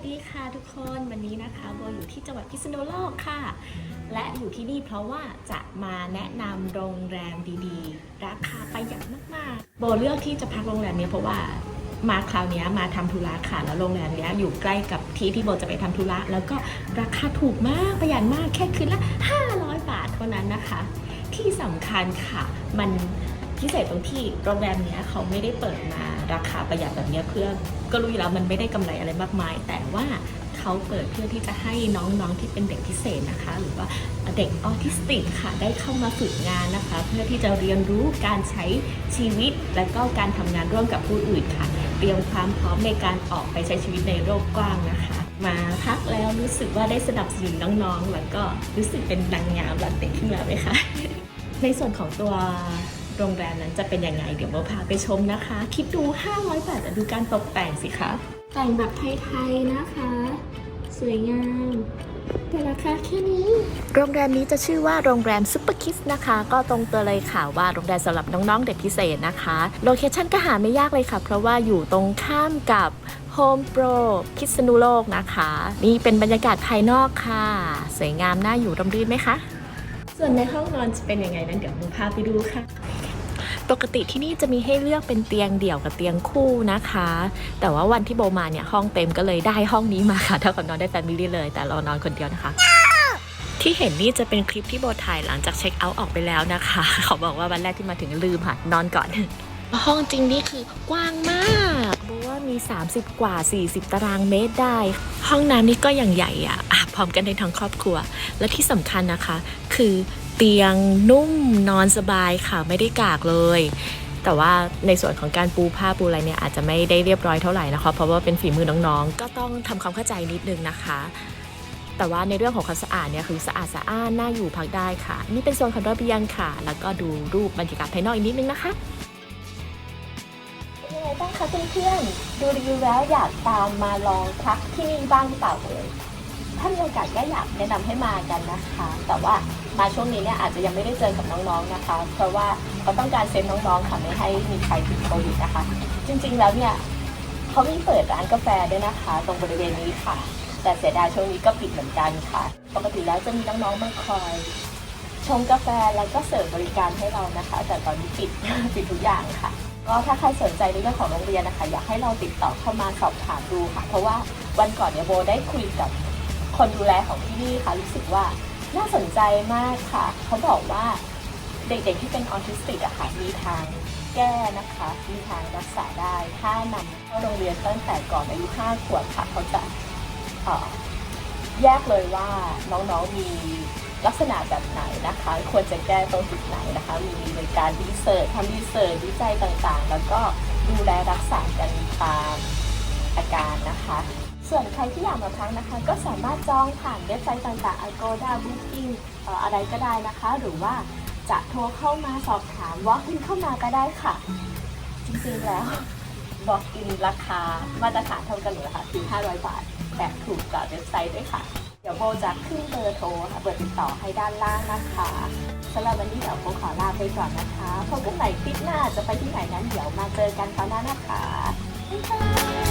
วัสดีค่ะทุกคนวันนี้นะคะโบอยู่ที่จังหวัดพิษณุโลกค่ะ และอยู่ที่นี่เพราะว่าจะมาแนะนำโรงแรมดีๆ ราคาประหยัดมากๆโบเลือกที่จะพักโรงแรมเนี้ยเพราะว่ามาคราวนี้มาทำธุระค่ะแล้วโรงแรมเนี้ยอยู่ใกล้กับที่ที่โบจะไปทำธุระแล้วก็ราคาถูกมากประหยัดมากแค่คืนละ500 บาทเท่านั้นนะคะ ที่สำคัญค่ะมัน พิเศษตรงที่โรงแรมเนี้ยเขาไม่ได้เปิดมาราคาประหยัดแบบเนี้ยเพื่อก็รู้อยู่แล้วมันไม่ได้กำไรอะไรมากมาย แต่ว่าเขาเปิดเพื่อที่จะให้น้องๆที่เป็นเด็กพิเศษนะคะ หรือว่าเด็กออทิสติกค่ะได้เข้ามาฝึกงานนะคะ เพื่อที่จะเรียนรู้การใช้ชีวิต และก็การทำงานร่วมกับผู้อื่นค่ะ เตรียมความพร้อมในการออกไปใช้ชีวิตในโลกกว้างนะคะ มาพักแล้วรู้สึกว่าได้สนับสนุนน้องๆ แล้วก็รู้สึกเป็นนางงามหลังเด็กขึ้นมาไหมคะในส่วนของตัว โรงแรมนั้นจะเป็นยังไง เดี๋ยวเราพาไปชมนะคะ คิดดู 500 บาทแต่ดูการตกแต่งสิคะแต่งแบบไทยๆนะคะ สวยงามแต่ราคาแค่นี้ โรงแรมนี้จะชื่อว่าโรงแรมซุปเปอร์คิสนะคะ ก็ตรงตัวเลยค่ะว่าโรงแรมสำหรับน้องๆเด็กพิเศษนะคะ โลเคชั่นก็หาไม่ยากเลยค่ะ เพราะว่าอยู่ตรงข้ามกับ Home Pro พิษณุโลกนะคะ นี่เป็นบรรยากาศภายนอกค่ะ สวยงามน่าอยู่ร่มรื่นไหมคะ ส่วนในห้องนอนจะเป็นยังไงนั้นเดี๋ยวผมพาไปดูค่ะ ปกติที่นี่จะมีให้เลือกเป็นเตียงเดี่ยวกับเตียงคู่นะคะ แต่ว่าวันที่โบมาเนี่ยห้องเต็มก็เลยได้ห้องนี้มาค่ะเท่ากับนอนได้แฟมิลี่เลย แต่เรานอนคนเดียวนะคะที่เห็นนี่จะเป็นคลิปที่โบถ่ายหลังจากเช็คเอาท์ออกไปแล้วนะคะ เขาบอกว่าวันแรกที่มาถึงลืมค่ะนอนก่อน ห้องจริงนี่คือกว้างมากโบว่ามี 30 กว่า 40 ตารางเมตรได้ ห้องน้ำนี่ก็อย่างใหญ่อะอะพร้อมกันในทั้งครอบครัว และที่สำคัญนะคะ คือ เตียงนุ่มนอนสบายค่ะไม่ได้กากเลย แต่ว่าในส่วนของการปูผ้าปูอะไรเนี่ยอาจจะไม่ได้เรียบร้อยเท่าไหร่นะคะเพราะว่าเป็นฝีมือน้องๆ ก็ต้องทำความเข้าใจนิดนึงนะคะแต่ว่าในเรื่องของความสะอาดเนี่ยคือสะอาดสะอ้านน่าอยู่พักได้ค่ะ นี่เป็นโซนของระเบียงค่ะ แล้วก็ดูรูปบรรยากาศภายนอกอีกนิดนึงนะคะเป็นยังไงบ้างคะเพื่อนๆดูรีวิวแล้วอยากตามมาลองพักที่นี่บ้างหรือเปล่าเอ่ย ถ้ามีโอกาสก็อยากแนะนำให้มากันนะคะ แต่ว่ามาช่วงนี้เนี่ยอาจจะยังไม่ได้เจอกับน้องๆนะคะ เพราะว่าเขาต้องการเซฟน้องๆค่ะไม่ให้มีใครติดโควิดนะคะ จริงๆแล้วเนี่ยเขามีเปิดร้านกาแฟด้วยนะคะ ตรงบริเวณนี้ค่ะ แต่เสียดายช่วงนี้ก็ปิดเหมือนกันค่ะ ปกติแล้วจะมีน้องๆมาคอยชงกาแฟแล้วก็เสิร์ฟบริการให้เรานะคะ แต่ตอนนี้ปิดปิดทุกอย่างค่ะ ก็ถ้าใครสนใจในเรื่องของโรงเรียนนะคะ อยากให้เราติดต่อเข้ามาสอบถามดูค่ะ เพราะว่าวันก่อนเนี่ยโบได้คุยกับ คนดูแลของที่นี่ค่ะรู้สึกว่าน่าสนใจมากค่ะ เขาบอกว่าเด็กๆที่เป็นออทิสติกอะค่ะมีทางแก้นะคะมีทางรักษาได้ ถ้านำเข้าโรงเรียนตั้งแต่ก่อนอายุ5ขวบค่ะเขาจะแยกเลยว่าน้องๆมีลักษณะแบบไหนนะคะ ควรจะแก้ตรงจุดไหนนะคะ มีในการรีเสิร์ชทำรีเสิร์ชวิจัยต่างๆ แล้วก็ดูแลรักษากันตาม อาการนะคะ ส่วนใครที่อยากมาพักนะคะ ก็สามารถจองผ่านเว็บไซต์ต่างๆ Agoda Booking อะไรก็ได้นะคะ หรือว่าจะโทรเข้ามาสอบถาม walk in เข้ามาก็ได้ค่ะ จริงๆแล้ว walk in ราคามาตรฐานเท่ากันเลยค่ะคือ500 บาทแบบถูกกว่าเว็บไซต์ด้วยค่ะ เดี๋ยวโบจะขึ้นเบอร์โทรค่ะเบอร์ติดต่อให้ด้านล่างนะคะสำหรับวันนี้เดี๋ยวโบขอลาไปก่อนนะคะพบกันใหม่คลิปหน้าจะไปที่ไหนนั้นเดี๋ยวมาเจอกันคราวหน้านะคะบ๊ายบาย